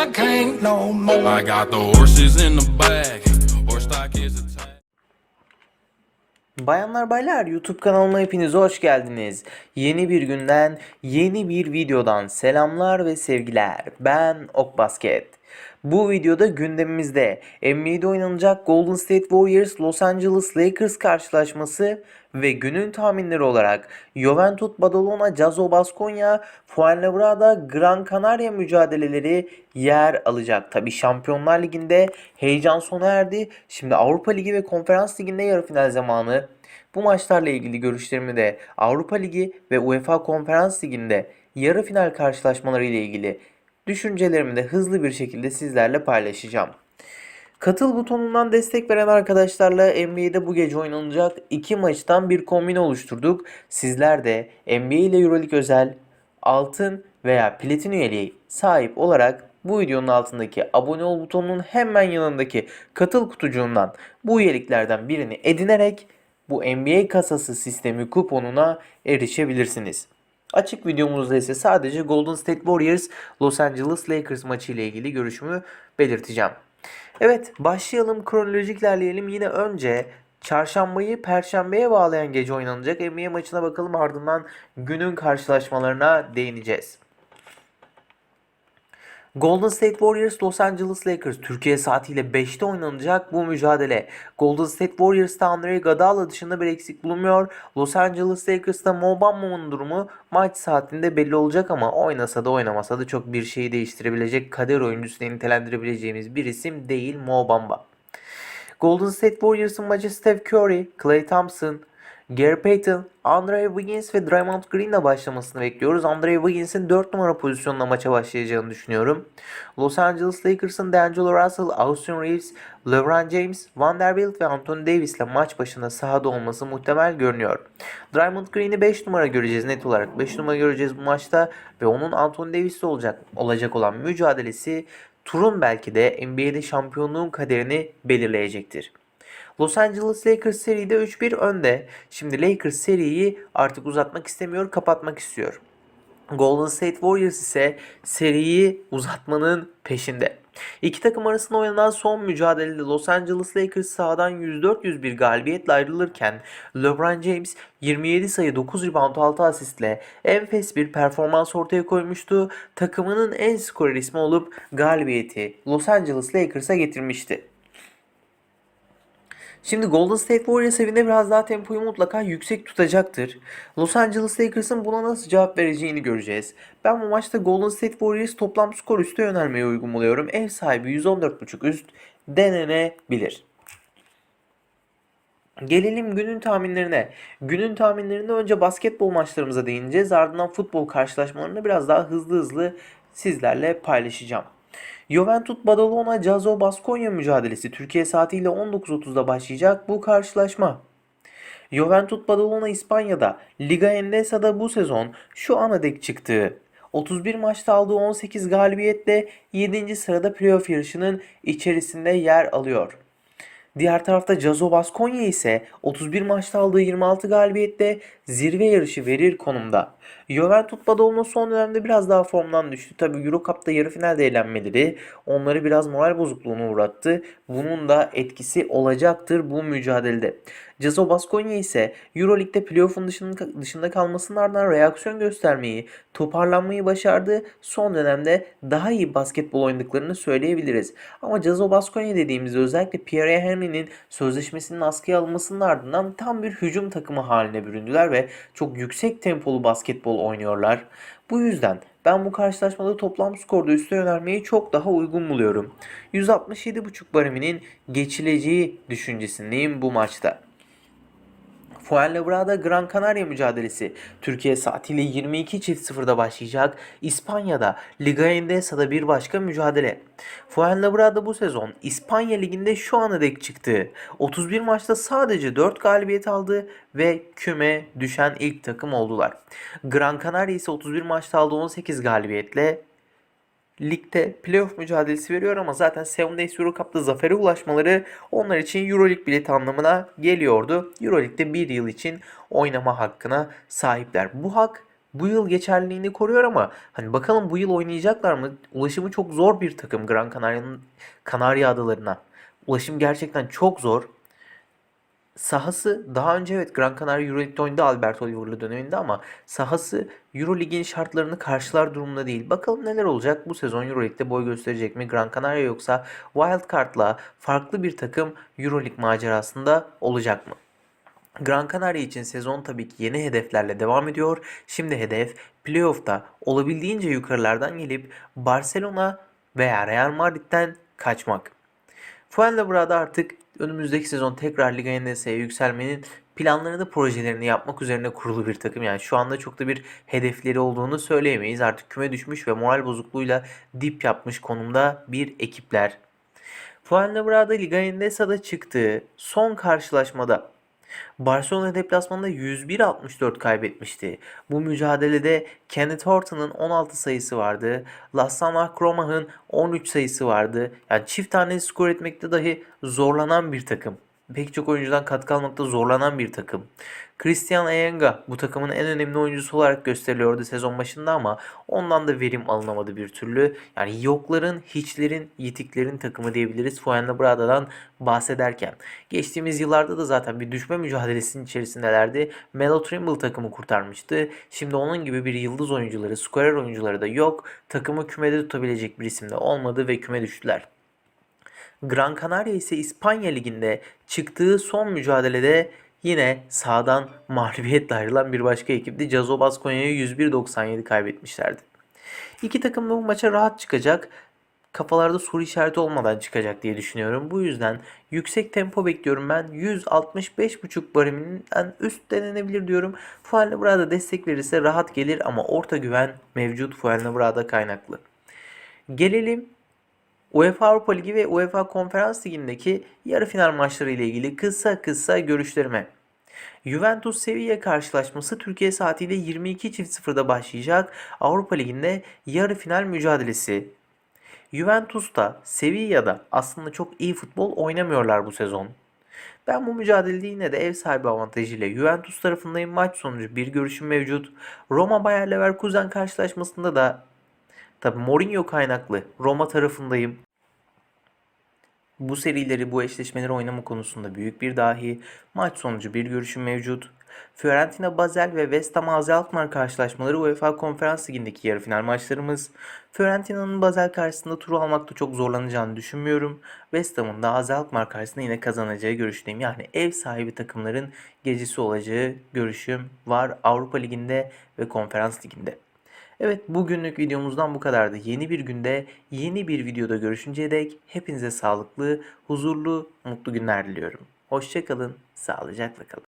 I can't no more. I got the horses in the back. Horse stock is attached. Bayanlar baylar YouTube kanalıma hepiniz hoş geldiniz. Yeni bir günden, yeni bir videodan selamlar ve sevgiler. Ben Ok Basket. Bu videoda gündemimizde NBA'de oynanacak Golden State Warriors Los Angeles Lakers karşılaşması ve günün tahminleri olarak Juventus Badalona Jazz Baskonya Fuenlabrada Gran Canaria mücadeleleri yer alacak. Tabi Şampiyonlar Ligi'nde heyecan sona erdi. Şimdi Avrupa Ligi ve Konferans Ligi'nde yarı final zamanı. Bu maçlarla ilgili görüşlerimi de Avrupa Ligi ve UEFA Konferans Ligi'nde yarı final karşılaşmaları ile ilgili düşüncelerimi de hızlı bir şekilde sizlerle paylaşacağım. Katıl butonundan destek veren arkadaşlarla NBA'de bu gece oynanacak iki maçtan bir kombine oluşturduk. Sizler de NBA ile Euroleague özel altın veya platin üyeliği sahip olarak bu videonun altındaki abone ol butonunun hemen yanındaki katıl kutucuğundan bu üyeliklerden birini edinerek bu NBA kasası sistemi kuponuna erişebilirsiniz. Açık videomuzda ise sadece Golden State Warriors Los Angeles Lakers maçı ile ilgili görüşümü belirteceğim. Evet başlayalım kronolojik ilerleyelim. Yine önce çarşambayı perşembeye bağlayan gece oynanacak NBA maçına bakalım ardından günün karşılaşmalarına değineceğiz. Golden State Warriors Los Angeles Lakers Türkiye saatiyle 5'te oynanacak bu mücadele. Golden State Warriors'ta Andre Iguodala dışında bir eksik bulunmuyor. Los Angeles Lakers'ta Mo Bamba'nın durumu maç saatinde belli olacak ama oynasa da oynamasa da çok bir şeyi değiştirebilecek kader oyuncusu diye nitelendirebileceğimiz bir isim değil Mo Bamba. Golden State Warriors'ın maçı Steph Curry, Klay Thompson, Gary Payton, Andre Wiggins ve Draymond Green'le başlamasını bekliyoruz. Andre Wiggins'in 4 numara pozisyonunda maça başlayacağını düşünüyorum. Los Angeles Lakers'ın D'Angelo Russell, Austin Reeves, LeBron James, Vanderbilt ve Anthony Davis'le maç başına sahada olması muhtemel görünüyor. Draymond Green'i 5 numara göreceğiz net olarak. 5 numara göreceğiz bu maçta ve onun Anthony Davis'le olacak olacak olan mücadelesi turun belki de NBA'de şampiyonluğun kaderini belirleyecektir. Los Angeles Lakers seride 3-1 önde. Şimdi Lakers seriyi artık uzatmak istemiyor, kapatmak istiyor. Golden State Warriors ise seriyi uzatmanın peşinde. İki takım arasında oynanan son mücadelede Los Angeles Lakers sahadan 104-101 galibiyetle ayrılırken LeBron James 27 sayı 9 rebound 6 asistle enfes bir performans ortaya koymuştu. Takımının en skorer ismi olup galibiyeti Los Angeles Lakers'a getirmişti. Şimdi Golden State Warriors evinde biraz daha tempoyu mutlaka yüksek tutacaktır. Los Angeles Lakers'ın buna nasıl cevap vereceğini göreceğiz. Ben bu maçta Golden State Warriors toplam skor üstü yönelmeyi uygun buluyorum. Ev sahibi 114.5 üst denenebilir. Gelelim günün tahminlerine. Günün tahminlerinde önce basketbol maçlarımıza değineceğiz. Ardından futbol karşılaşmalarını biraz daha hızlı hızlı sizlerle paylaşacağım. Juventus Badalona Cazo Baskonya mücadelesi Türkiye saatiyle 19.30'da başlayacak bu karşılaşma. Juventus Badalona İspanya'da Liga Endesa'da bu sezon şu ana dek çıktığı 31 maçta aldığı 18 galibiyetle 7. sırada playoff yarışının içerisinde yer alıyor. Diğer tarafta Cazo Baskonya ise 31 maçta aldığı 26 galibiyetle zirve yarışı verir konumda. Juventus Badalona son dönemde biraz daha formdan düştü. Tabi Euro Cup'ta yarı finalde eğlenmeleri onları biraz moral bozukluğuna uğrattı. Bunun da etkisi olacaktır bu mücadelede. Cazo Baskonya ise Euroleague'de playoff'un dışında, kalmasının ardından reaksiyon göstermeyi, toparlanmayı başardı. Son dönemde daha iyi basketbol oynadıklarını söyleyebiliriz. Ama Cazo Baskonya dediğimizde özellikle Pierre Henry'nin sözleşmesinin askıya alınmasının ardından tam bir hücum takımı haline büründüler ve çok yüksek tempolu basketbol oynuyorlar. Bu yüzden ben bu karşılaşmada toplam skorda üste yönelmeyi çok daha uygun buluyorum. 167.5 bariminin geçileceği düşüncesindeyim bu maçta. Fuenlabrada Gran Canaria mücadelesi Türkiye saatiyle 22.00'da başlayacak. İspanya'da Liga Endesa'da bir başka mücadele. Fuenlabrada bu sezon İspanya Ligi'nde şu ana dek çıktı. 31 maçta sadece 4 galibiyet aldı ve küme düşen ilk takım oldular. Gran Canaria ise 31 maçta aldığı 18 galibiyetle ligde playoff mücadelesi veriyor ama zaten Seven Days Euro Cup'ta zafere ulaşmaları onlar için Euroleague bileti anlamına geliyordu. Euroleague'de bir yıl için oynama hakkına sahipler. Bu hak bu yıl geçerliliğini koruyor ama hani bakalım bu yıl oynayacaklar mı? Ulaşımı çok zor bir takım Gran Canaria'nın Kanarya Adalarına. Ulaşım gerçekten çok zor. Sahası daha önce evet Gran Canaria Euroleague'de oynadı Alberto Liver'lı döneminde ama sahası Euroleague'in şartlarını karşılar durumda değil. Bakalım neler olacak bu sezon Euroleague'de boy gösterecek mi Gran Canaria yoksa Wildcard'la farklı bir takım Euroleague macerasında olacak mı? Gran Canaria için sezon tabii ki yeni hedeflerle devam ediyor. Şimdi hedef playoff'ta olabildiğince yukarılardan gelip Barcelona veya Real Madrid'den kaçmak. Fuenlabrada artık önümüzdeki sezon tekrar Liga NS'ye yükselmenin planlarını, projelerini yapmak üzerine kurulu bir takım. Yani şu anda çok da bir hedefleri olduğunu söyleyemeyiz. Artık küme düşmüş ve moral bozukluğuyla dip yapmış konumda bir ekipler. Fuenlabrada Liga Endesa'da çıktığı son karşılaşmada Barcelona deplasmanında 101-64 kaybetmişti. Bu mücadelede Kenneth Horton'un 16 sayısı vardı. Lassana Kromah'ın 13 sayısı vardı. Yani çift tane skor etmekte dahi zorlanan bir takım. Pek çok oyuncudan katkı almakta zorlanan bir takım. Christian Eyenga bu takımın en önemli oyuncusu olarak gösteriliyordu sezon başında ama ondan da verim alınamadı bir türlü. Yani yokların, hiçlerin, yitiklerin takımı diyebiliriz Fuenlabrada'dan bahsederken. Geçtiğimiz yıllarda da zaten bir düşme mücadelesinin içerisindelerdi. Melo Trimble takımı kurtarmıştı. Şimdi onun gibi bir yıldız oyuncuları, skorer oyuncuları da yok. Takımı kümede tutabilecek bir isim de olmadı ve küme düştüler. Gran Canaria ise İspanya Ligi'nde çıktığı son mücadelede yine sağdan mağlubiyetle ayrılan bir başka ekipti. Cazo Baskonya'ya 101-97 kaybetmişlerdi. İki takım da bu maça rahat çıkacak. Kafalarda soru işareti olmadan çıkacak diye düşünüyorum. Bu yüzden yüksek tempo bekliyorum ben. 165.5 bareminden üst denenebilir diyorum. Fuenlabrada destek verirse rahat gelir ama orta güven mevcut Fuenlabrada kaynaklı. Gelelim UEFA Avrupa Ligi ve UEFA Konferans Ligi'ndeki yarı final maçları ile ilgili kısa kısa görüşlerime. Juventus Sevilla karşılaşması Türkiye saatiyle 22.00'da başlayacak Avrupa Ligi'nde yarı final mücadelesi. Juventus'ta, Sevilla'da aslında çok iyi futbol oynamıyorlar bu sezon. Ben bu mücadelede yine de ev sahibi avantajıyla Juventus tarafındayım. Maç sonucu bir görüşüm mevcut. Roma Bayer Leverkusen karşılaşmasında da Tabi Mourinho kaynaklı Roma tarafındayım. Bu serileri, bu eşleşmeleri oynama konusunda büyük bir dahi. Maç sonucu bir görüşüm mevcut. Fiorentina Basel ve West Ham AZ Alkmaar karşılaşmaları UEFA Konferans Ligi'ndeki yarı final maçlarımız. Fiorentina'nın Basel karşısında turu almakta çok zorlanacağını düşünmüyorum. West Ham'ın da AZ Alkmaar karşısında yine kazanacağı görüşteyim. Yani ev sahibi takımların gecesi olacağı görüşüm var Avrupa Ligi'nde ve Konferans Ligi'nde. Evet bugünlük videomuzdan bu kadardı. Yeni bir günde yeni bir videoda görüşünceye dek hepinize sağlıklı, huzurlu, mutlu günler diliyorum. Hoşçakalın, sağlıcakla kalın.